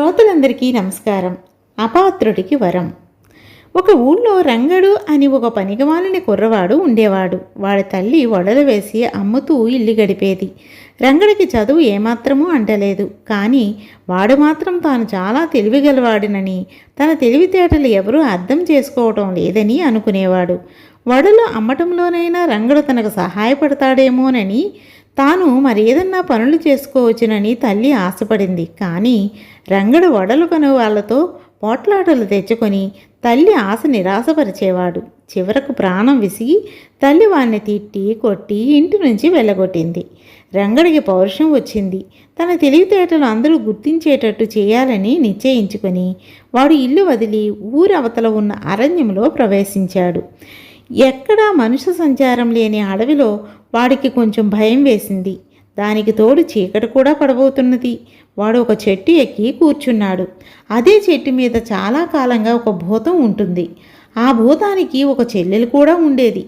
శ్రోతలందరికీ నమస్కారం. అపాత్రుడికి వరం. ఒక ఊళ్ళో రంగడు అని ఒక పనికిమాలిన కుర్రవాడు ఉండేవాడు. వాడి తల్లి వడలు వేసి అమ్ముతూ ఇల్లు గడిపేది. రంగడికి చదువు ఏమాత్రమూ అంటలేదు. కానీ వాడు మాత్రం తాను చాలా తెలివిగలవాడినని తన తెలివితేటలు ఎవరూ అర్థం చేసుకోవటం లేదని అనుకునేవాడు. వడలు అమ్మటంలోనైనా రంగడు తనకు సహాయపడతాడేమోనని తాను మరేదన్నా పనులు చేసుకోవచ్చునని తల్లి ఆశపడింది. కానీ రంగడు వడలు కొను వాళ్ళతో పోట్లాటలు తెచ్చుకొని తల్లి ఆశ నిరాశపరిచేవాడు. చివరకు ప్రాణం విసిగి తల్లి వాణ్ణి తిట్టి కొట్టి ఇంటి నుంచి వెళ్ళగొట్టింది. రంగడికి పౌరుషం వచ్చింది. తన తెలివితేటలు అందరూ గుర్తించేటట్టు చేయాలని నిశ్చయించుకొని వాడు ఇల్లు వదిలి ఊరవతల ఉన్న అరణ్యంలో ప్రవేశించాడు. ఎక్కడా మనుష్య సంచారం లేని అడవిలో వాడికి కొంచెం భయం వేసింది. దానికి తోడు చీకటి కూడా పడబోతున్నది. వాడు ఒక చెట్టు ఎక్కి కూర్చున్నాడు. అదే చెట్టు మీద చాలా కాలంగా ఒక భూతం ఉంటుంది. ఆ భూతానికి ఒక చెల్లెలు కూడా ఉండేది.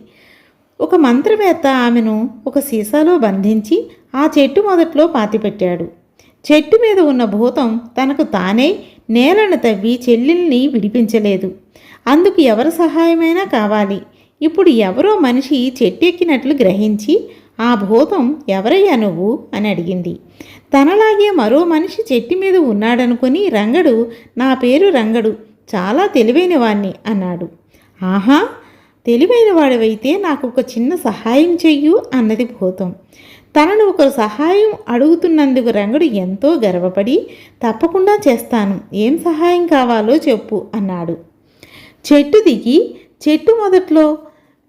ఒక మంత్రవేత్త ఆమెను ఒక సీసాలో బంధించి ఆ చెట్టు మొదట్లో పాతిపెట్టాడు. చెట్టు మీద ఉన్న భూతం తనకు తానే నేలను తవ్వి చెల్లెల్ని విడిపించలేదు. అందుకు ఎవరి సహాయమైనా కావాలి. ఇప్పుడు ఎవరో మనిషి చెట్టెక్కినట్లు గ్రహించి ఆ భూతం ఎవరయ్యా నువ్వు? అని అడిగింది. తనలాగే మరో మనిషి చెట్టు మీద ఉన్నాడనుకుని రంగడు నా పేరు రంగడు చాలా తెలివైన వాణ్ణి అన్నాడు. ఆహా తెలివైన వాడివైతే నాకు ఒక చిన్న సహాయం చెయ్యు అన్నది భూతం. తనను ఒకరు సహాయం అడుగుతున్నందుకు రంగడు ఎంతో గర్వపడి తప్పకుండా చేస్తాను ఏం సహాయం కావాలో చెప్పు అన్నాడు. చెట్టు దిగి చెట్టు మొదట్లో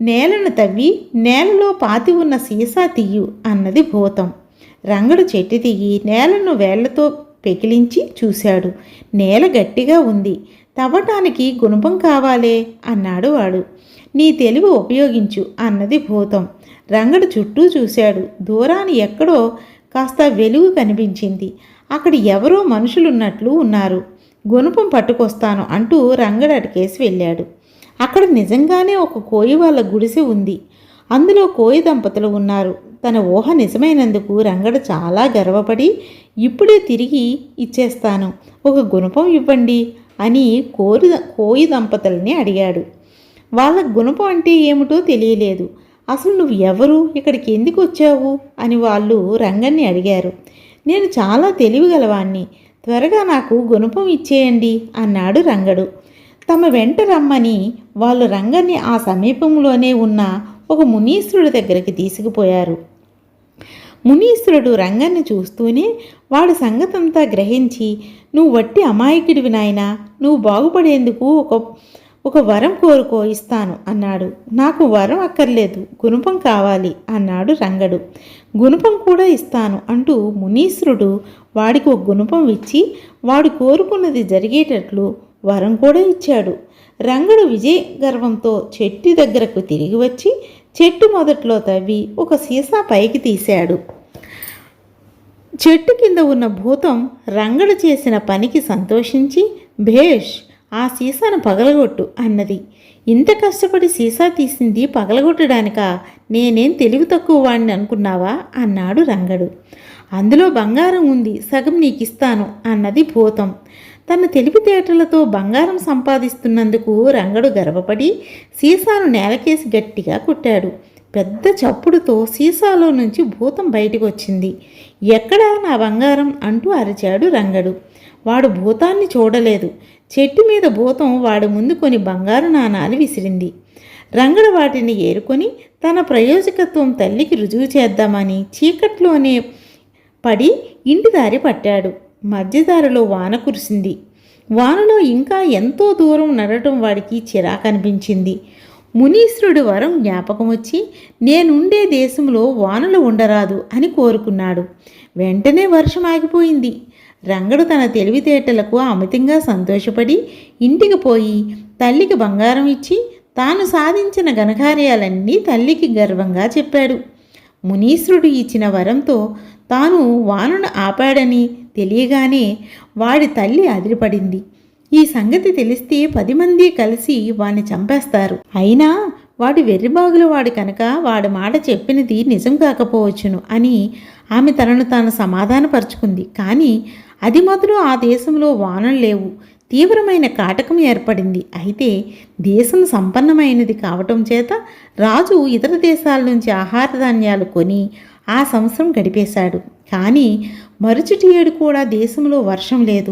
నేలను తవ్వి నేలలో పాతి ఉన్న సీసా తీయు అన్నది భూతం. రంగడు చెట్టు దిగి నేలను వేళ్ళతో పెకిలించి చూశాడు. నేల గట్టిగా ఉంది. తవ్వటానికి గుణపం కావాలే అన్నాడు వాడు. నీ తెలివి ఉపయోగించు అన్నది భూతం. రంగడు చుట్టూ చూశాడు. దూరాన్ని ఎక్కడో కాస్త వెలుగు కనిపించింది. అక్కడ ఎవరో మనుషులున్నట్లు ఉన్నారు. గుణపం పట్టుకొస్తాను అంటూ రంగడు అటుకేసి వెళ్ళాడు. అక్కడ నిజంగానే ఒక కోయి వాళ్ళ గుడిసె ఉంది. అందులో కోయి దంపతులు ఉన్నారు. తన ఊహ నిజమైనందుకు రంగడు చాలా గర్వపడి ఇప్పుడే తిరిగి ఇచ్చేస్తాను. ఒక గుణపం ఇవ్వండి అని కోరి కోయి దంపతుల్ని అడిగాడు. వాళ్ళ గుణపం అంటే ఏమిటో తెలియలేదు. అసలు నువ్వు ఎవరు? ఇక్కడికి ఎందుకు వచ్చావు? అని వాళ్ళు రంగన్ని అడిగారు. నేను చాలా తెలివిగలవాణ్ణి. త్వరగా నాకు గుణపం ఇచ్చేయండి అన్నాడు రంగడు. తమ వెంట రమ్మని వాళ్ళు రంగన్ని ఆ సమీపంలోనే ఉన్న ఒక మునీశ్వరుడి దగ్గరికి తీసుకుపోయారు. మునీశ్వరుడు రంగన్ని చూస్తూనే వాడి సంగతంతా గ్రహించి నువ్వు వట్టి అమాయకుడివి నాయనా నువ్వు బాగుపడేందుకు ఒక ఒక వరం కోరుకో ఇస్తాను అన్నాడు. నాకు వరం అక్కర్లేదు గుణపం కావాలి అన్నాడు రంగడు. గుణపం కూడా ఇస్తాను అంటూ మునీశ్వరుడు వాడికి ఒక గుణపం ఇచ్చి వాడు కోరుకున్నది జరిగేటట్లు వరం కూడా ఇచ్చాడు. రంగడు విజయ గర్వంతో చెట్టు దగ్గరకు తిరిగి వచ్చి చెట్టు మొదట్లో తవ్వి ఒక సీసా పైకి తీశాడు. చెట్టు కింద ఉన్న భూతం రంగడు చేసిన పనికి సంతోషించి భేష్ ఆ సీసాను పగలగొట్టు అన్నది. ఇంత కష్టపడి సీసా తీసింది పగలగొట్టడానికా? నేనేం తెలివి తక్కువ వాడిని అనుకున్నావా? అన్నాడు రంగడు. అందులో బంగారం ఉంది సగం నీకిస్తాను అన్నది భూతం. తన తెలివితేటలతో బంగారం సంపాదిస్తున్నందుకు రంగడు గర్వపడి సీసాను నేలకేసి గట్టిగా కొట్టాడు. పెద్ద చప్పుడుతో సీసాలో నుంచి భూతం బయటకు వచ్చింది ఎక్కడా నా బంగారం అంటూ అరిచాడు రంగడు. వాడు భూతాన్ని చూడలేదు. చెట్టు మీద భూతం వాడి ముందు కొన్ని బంగారు నాణాలు విసిరింది. రంగడు వాటిని ఏరుకొని తన ప్రయోజకత్వం తల్లికి రుజువు చేద్దామని చీకట్లోనే పడి ఇంటి దారి పట్టాడు. మధ్యదారిలో వాన కురిసింది. వానలో ఇంకా ఎంతో దూరం నడటం వాడికి చిరాకనిపించింది. మునీశ్వరుడు వరం జ్ఞాపకం వచ్చి నేనుండే దేశంలో వానలు ఉండరాదు అని కోరుకున్నాడు. వెంటనే వర్షం ఆగిపోయింది. రంగడు తన తెలివితేటలకు అమితంగా సంతోషపడి ఇంటికి పోయి తల్లికి బంగారం ఇచ్చి తాను సాధించిన ఘనకార్యాలన్నీ తల్లికి గర్వంగా చెప్పాడు. మునీశ్వరుడు ఇచ్చిన వరంతో తాను వానను ఆపాడని తెలియగానే వాడి తల్లి అదిరిపడింది. ఈ సంగతి తెలిస్తే పది మంది కలిసి వాణ్ణి చంపేస్తారు. అయినా వాడి వెర్రిబాగుల వాడు కనుక వాడి మాట చెప్పినది నిజం కాకపోవచ్చును అని ఆమె తనను తాను సమాధానపరుచుకుంది. కానీ అది మొదలు ఆ దేశంలో వానలు లేవు. తీవ్రమైన కాటకం ఏర్పడింది. అయితే దేశం సంపన్నమైనది కావటం చేత రాజు ఇతర దేశాల నుంచి ఆహార ధాన్యాలు కొని ఆ సంవత్సరం గడిపేశాడు. కానీ మరుచుటి ఏడు కూడా దేశంలో వర్షం లేదు.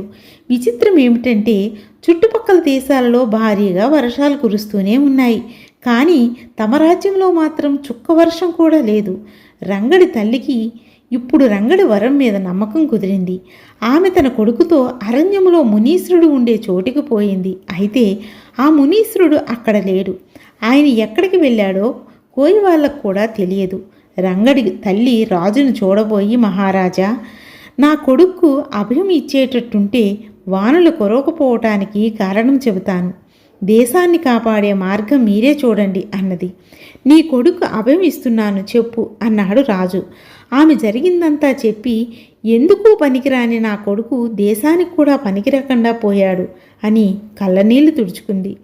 విచిత్రం ఏమిటంటే చుట్టుపక్కల దేశాలలో భారీగా వర్షాలు కురుస్తూనే ఉన్నాయి. కానీ తమ రాజ్యంలో మాత్రం చుక్క వర్షం కూడా లేదు. రంగడి తల్లికి ఇప్పుడు రంగడి వరం మీద నమ్మకం కుదిరింది. ఆమె తన కొడుకుతో అరణ్యంలో మునీశ్వరుడు ఉండే చోటికి పోయింది. అయితే ఆ మునీశ్వరుడు అక్కడ లేడు. ఆయన ఎక్కడికి వెళ్ళాడో కోయి వాళ్ళకు కూడా తెలియదు. రంగడి తల్లి రాజును చూడబోయి మహారాజా నా కొడుకు అభయం ఇచ్చేటట్టుంటే వానలు కొరవకపోవటానికి కారణం చెబుతాను. దేశాన్ని కాపాడే మార్గం మీరే చూడండి అన్నది. నీ కొడుకు అభయం ఇస్తున్నాను చెప్పు అన్నాడు రాజు. ఆమె జరిగిందంతా చెప్పి ఎందుకు పనికిరాని నా కొడుకు దేశానికి కూడా పనికిరకుండా పోయాడు? అని కళ్ళనీళ్ళు తుడుచుకుంది.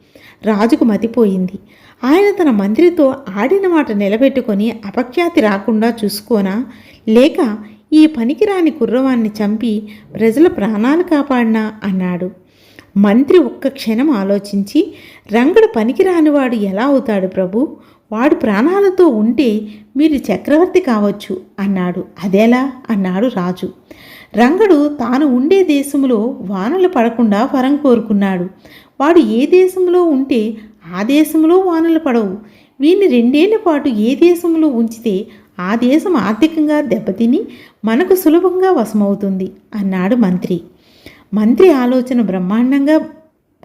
రాజుకు మతిపోయింది. ఆయన తన మంత్రితో ఆడిన మాట నిలబెట్టుకొని అపఖ్యాతి రాకుండా చూసుకోనా? లేక ఈ పనికిరాని కుర్రవాన్ని చంపి ప్రజల ప్రాణాలు కాపాడినా? అన్నాడు. మంత్రి ఒక్క క్షణం ఆలోచించి రంగడు పనికిరానివాడు ఎలా అవుతాడు ప్రభు? వాడు ప్రాణాలతో ఉంటే మీరు చక్రవర్తి కావచ్చు అన్నాడు. అదేలా? అన్నాడు రాజు. రంగడు తాను ఉండే దేశంలో వానలు పడకుండా వరం కోరుకున్నాడు. వాడు ఏ దేశంలో ఉంటే ఆ దేశంలో వానలు పడవు. వీరిని రెండేళ్ళ పాటు ఏ దేశంలో ఉంచితే ఆ దేశం ఆర్థికంగా దెబ్బతిని మనకు సులభంగా వశమవుతుంది అన్నాడు మంత్రి. మంత్రి ఆలోచన బ్రహ్మాండంగా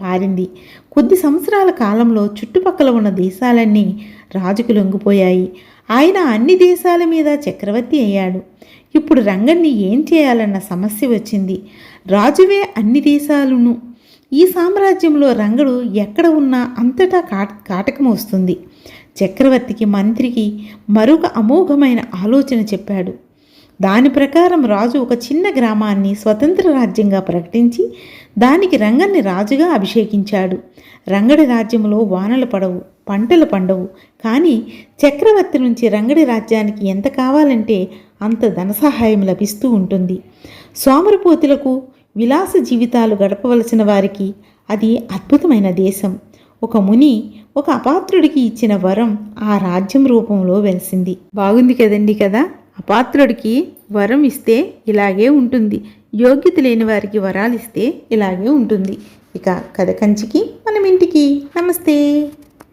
పారింది. కొద్ది సంవత్సరాల కాలంలో చుట్టుపక్కల ఉన్న దేశాలన్నీ రాజుకు లొంగిపోయాయి. ఆయన అన్ని దేశాల మీద చక్రవర్తి అయ్యాడు. ఇప్పుడు రంగన్ని ఏం చేయాలన్న సమస్య వచ్చింది. రాజువే అన్ని దేశాలను. ఈ సామ్రాజ్యంలో రంగడు ఎక్కడ ఉన్నా అంతటా కాటకం వస్తుంది. చక్రవర్తికి మంత్రికి మరొక అమోఘమైన ఆలోచన చెప్పాడు. దాని ప్రకారం రాజు ఒక చిన్న గ్రామాన్ని స్వతంత్ర రాజ్యంగా ప్రకటించి దానికి రంగన్ని రాజుగా అభిషేకించాడు. రంగడి రాజ్యంలో వానలు పడవు పంటలు పండవు. కానీ చక్రవర్తి నుంచి రంగడి రాజ్యానికి ఎంత కావాలంటే అంత ధన సహాయం లభిస్తూ ఉంటుంది. సోమరపోతులకు విలాస జీవితాలు గడపవలసిన వారికి అది అద్భుతమైన దేశం. ఒక ముని ఒక అపాత్రుడికి ఇచ్చిన వరం ఆ రాజ్యం రూపంలో వెలిసింది. బాగుంది కదండి కదా? అపాత్రుడికి వరం ఇస్తే ఇలాగే ఉంటుంది. యోగ్యత లేని వారికి వరాలు ఇస్తే ఇలాగే ఉంటుంది. ఇక కథ కంచికి మనం ఇంటికి. నమస్తే.